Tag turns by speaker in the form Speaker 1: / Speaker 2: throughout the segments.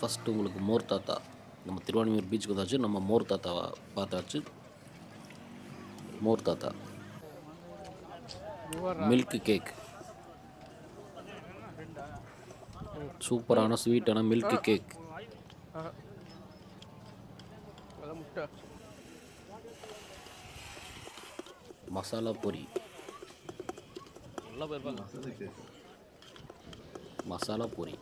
Speaker 1: First உங்களுக்கு மோர் தாத்தா. நம்ம திருவான்மியூர் பீச்சுக்கு வந்தாச்சு நம்ம மோர் தாத்தாவை பார்த்தாச்சு. மோர் தாத்தா. மில்க் கேக் சூப்பரான ஸ்வீட்டான மில்க் கேக் மசாலா பொரி. மசாலா பொரி.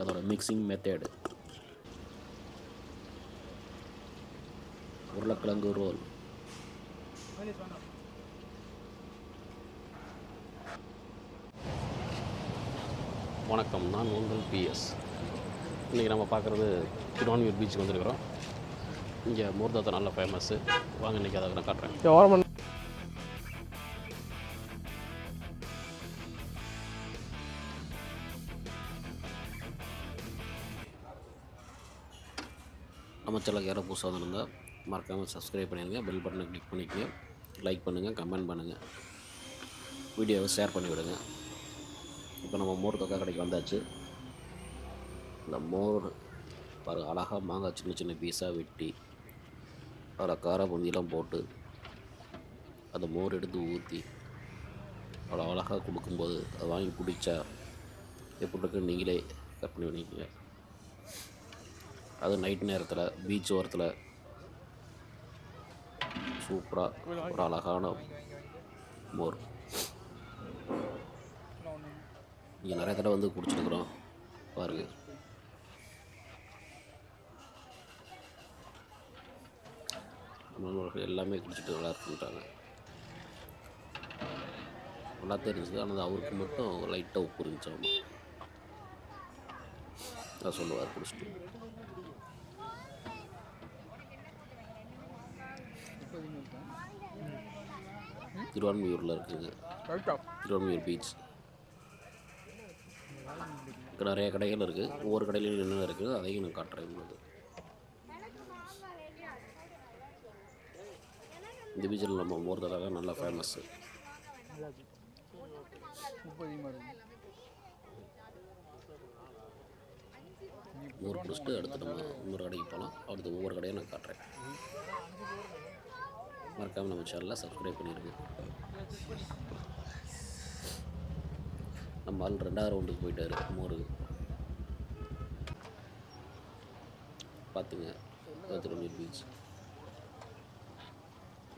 Speaker 1: அதோட மிக்சிங் மெத்தேடு உருளைக்கிழங்கு ரோல் வணக்கம் நான் உங்கள் பிஎஸ் இன்றைக்கி நம்ம பார்க்குறது திருவான்மியூர் பீச்சுக்கு வந்திருக்கிறோம். இங்கே மோர்தாத்தா நல்ல ஃபேமஸ்ஸு வாங்க இன்றைக்கி அதை நான் காட்டுறேன். நம்ம சேனலுக்கு புதுசாக இருந்தால் மறக்காமல் சப்ஸ்கிரைப் பண்ணிடுங்க பெல் பட்டனை கிளிக் பண்ணிக்கங்க லைக் பண்ணுங்கள் கமெண்ட் பண்ணுங்கள் வீடியோவை ஷேர் பண்ணி விடுங்க இப்போ நம்ம மோர் தொக்கா கடைக்கு வந்தாச்சு. இந்த மோர் பாரு அழகாக மாங்காய் சின்ன சின்ன பீஸாக வெட்டி அதில் கார பூந்தியெல்லாம் போட்டு அந்த மோர் எடுத்து ஊற்றி அவ்வளோ அழகாக கொடுக்கும்போது அதை வாங்கி குடித்தா எப்படி இருக்குன்னு நீங்களே கற்பனை பண்ணிக்கோங்க. அது நைட் நேரத்தில் பீச் ஓரத்தில். சூப்பராக ஒரு அழகான மோர் இங்கே நிறைய தடவை வந்து குடிச்சிருக்கிறோம் பாருங்க. நண்பர்கள் எல்லாமே குடிச்சிட்டு நல்லா நல்லா தெரிஞ்சுது ஆனால் அவருக்கு மட்டும் லைட்டாக உப்பு இருந்துச்சு நான் சொல்லுவார் குடிச்சிட்டு. திருவான்மியூரில்
Speaker 2: கரெக்டா.
Speaker 1: திருவான்மியூர் பீச். இங்கே நிறைய கடைகள் இருக்குது ஒவ்வொரு கடையிலையும் என்னென்ன இருக்குது அதையும் நான் காட்டுறேன் உங்களுக்கு. இந்த பீச்சில் நம்ம மோர் தடவை நல்லா ஃபேமஸ்ஸு மோர் குடிச்சிட்டு அடுத்து நம்ம இன்னொரு கடைக்கு போகலாம். அடுத்து ஒவ்வொரு கடையும் நான் காட்டுறேன். மறக்காமல் நம்ம சேனலை சப்ஸ்கிரைப் பண்ணிடுங்க நம்ம ஆள் ரெண்டாவது ரவுண்டுக்கு போயிட்டாரு மோர். பார்த்துங்க திருநீர் பீச்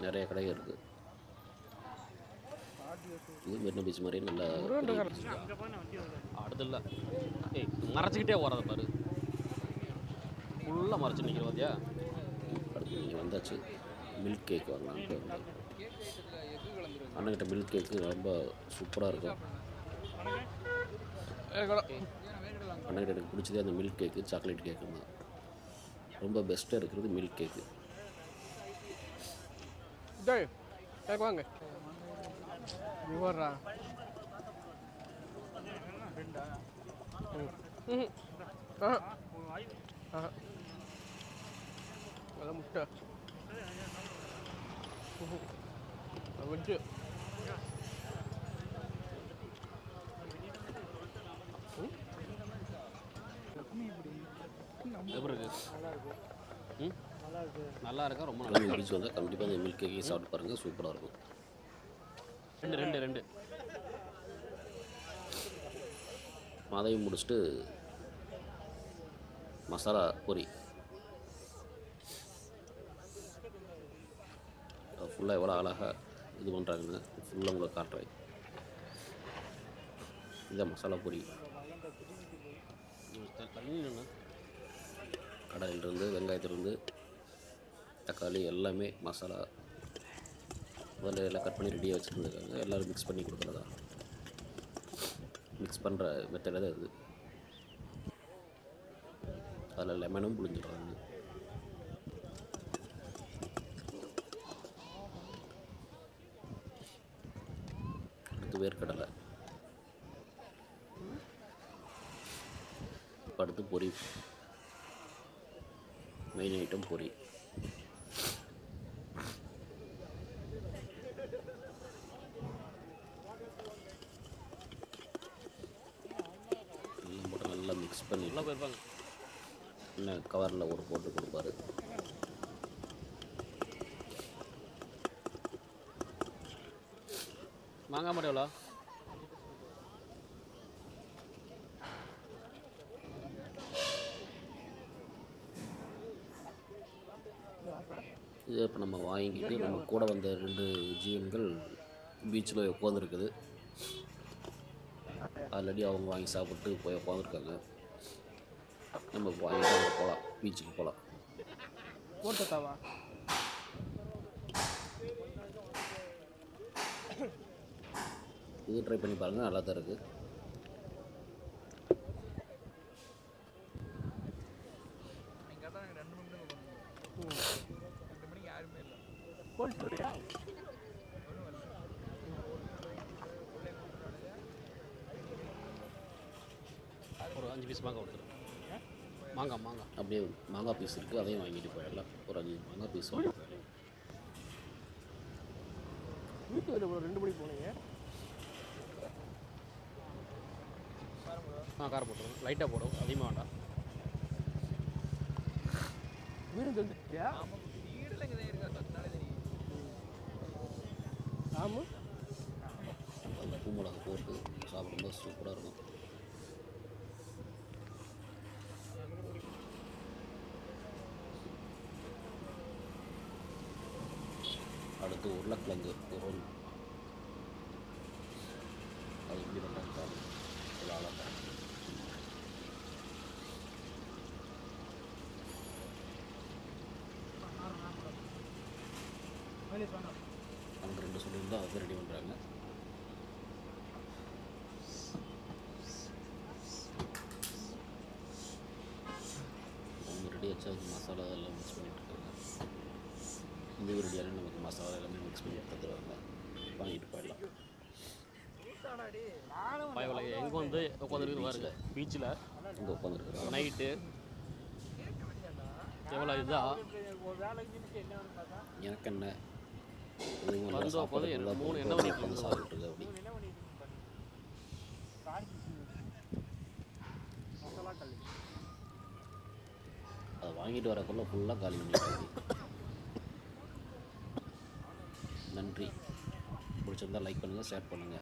Speaker 1: நிறைய கடைகள் இருக்குது இது மெரினா பீச் மாதிரி நல்லா. அடுத்து இல்லை ஏய் மறைச்சிக்கிட்டே போகிறத பாரு. ஃபுல்லாக மறைச்சு நிற்கிற பார்த்தியா அடுத்து நீங்கள் வந்தாச்சு. மில்க் கேக் வாங்கலான்ட்டு வந்தேன் அண்ணன்கிட்ட மில்க் கேக்கு ரொம்ப சூப்பராக இருக்கும். அண்ணன்கிட்ட எனக்கு பிடிச்சதே அந்த மில்க் கேக்கு சாக்லேட் கேக்கு தான். ரொம்ப பெஸ்ட்டாக இருக்கிறது மில்க் கேக்கு
Speaker 2: வாங்க. ம் ஆ முட்டை. வெஜ்ஜு
Speaker 1: எப்படி இருக்கு நல்லா இருக்கா. ரொம்ப நல்லா பீச் வந்தால் கண்டிப்பாக அந்த மில்க் கேக்கையும் சாப்பிட்டு பாருங்கள் சூப்பராக இருக்கும். ரெண்டு ரெண்டு ரெண்டு. அதையும் முடிச்சுட்டு மசாலா பொரி. ஃபுல்லாக எவ்வளோ அழகாக இது பண்ணுறாங்கன்னு ஃபுல்லாக உங்களை காட்டுறேன். இதான் மசாலா பொரி கடாயிலிருந்து வெங்காயத்திலிருந்து தக்காளி எல்லாமே மசாலா. முதல்ல எல்லாம் கட் பண்ணி ரெடியாக வச்சுருந்துருக்காங்க. எல்லோரும் மிக்ஸ் பண்ணி கொடுக்குறதா? மிக்ஸ் பண்ணுற மெத்தடாக தான் இது அதில் லெமனும் புளிஞ்சிடுறாங்க வேர்க்கடலை. அடுத்து பொரி மெயின் ஐட்டம் பொரி மிக்ஸ் பண்ணி
Speaker 3: நல்லா
Speaker 1: இன்னும் கவரில் ஒரு போட்டு கொடுப்பாரு.
Speaker 3: மாங்காய் மட்டும் எவ்வளோ
Speaker 1: இதை இப்போ நம்ம வாங்கிக்கிட்டு நம்ம கூட வந்த ரெண்டு ஜீவன்கள் பீச்சில் உட்காந்துருக்குது ஆல்ரெடி அவங்க வாங்கி சாப்பிட்டு போய் உட்காந்துருக்காங்க நம்ம வாங்கிட்டு போகலாம் பீச்சுக்கு போகலாம்
Speaker 2: போட்டத்தாவா
Speaker 1: இது ட்ரை பண்ணி பாருங்கள் நல்லா தான் இருக்குது
Speaker 3: ஒரு அஞ்சு பீஸ் மாங்காய் கொடுத்துரு. மாங்காய் மாங்காய்.
Speaker 1: அப்படியே மாங்காய் பீஸ் இருக்குது அதையும் வாங்கிட்டு போயிடலாம். ஒரு அஞ்சு மாங்காய் பீஸ் வாங்கி போயிடலாம்.
Speaker 2: வீட்டு ரெண்டு மணிக்கு போனீங்க.
Speaker 3: ஆ காரை போட்டுருவோம் லைட்டாக போடும் அதிகமாக வேண்டாம்.
Speaker 2: வீடு தெரிஞ்சியா ஆமாம்
Speaker 1: உப்பு மிளகு போட்டு சாப்பிடும்போது சூப்பராக இருக்கும். அடுத்து உருளைக்கிழங்கு ரோல் அது எப்படி பண்ணுறாங்க பாருங்க ஒரு அழகா அங்கே ரெண்டு சொல்லியிருந்தா அது ரெடி பண்ணுறாங்க அவங்க ரெடி வச்சா மசாலா எல்லாம் மிக்ஸ் பண்ணிட்டு இருக்காங்க. இந்த ரெடியான நமக்கு மசாலா எல்லாமே மிக்ஸ் பண்ணி எடுத்துருவாங்க வாங்கிட்டு போயிடலாம்.
Speaker 3: பயவில் எங்கே வந்து உட்காந்துருக்கு பாருங்க. பீச்சில்
Speaker 1: இங்கே உட்காந்துருக்குறாங்க
Speaker 3: நைட்டு எவ்வளோ இதா?
Speaker 1: எனக்கு என்ன? இதுங்க நல்லா
Speaker 3: வந்து
Speaker 1: சாப்பாடு நல்லா
Speaker 3: மூணு
Speaker 1: போட்டு
Speaker 3: எண்ணெய்
Speaker 1: உட்காந்து
Speaker 3: ஊத்தி
Speaker 1: சாப்பிட்டு அப்படி அதை வாங்கிட்டு வரக்குள்ள ஃபுல்லாக காலி பண்ணிட்டு நன்றி. பிடிச்சிருந்தா லைக் பண்ணுங்கள் ஷேர் பண்ணுங்கள்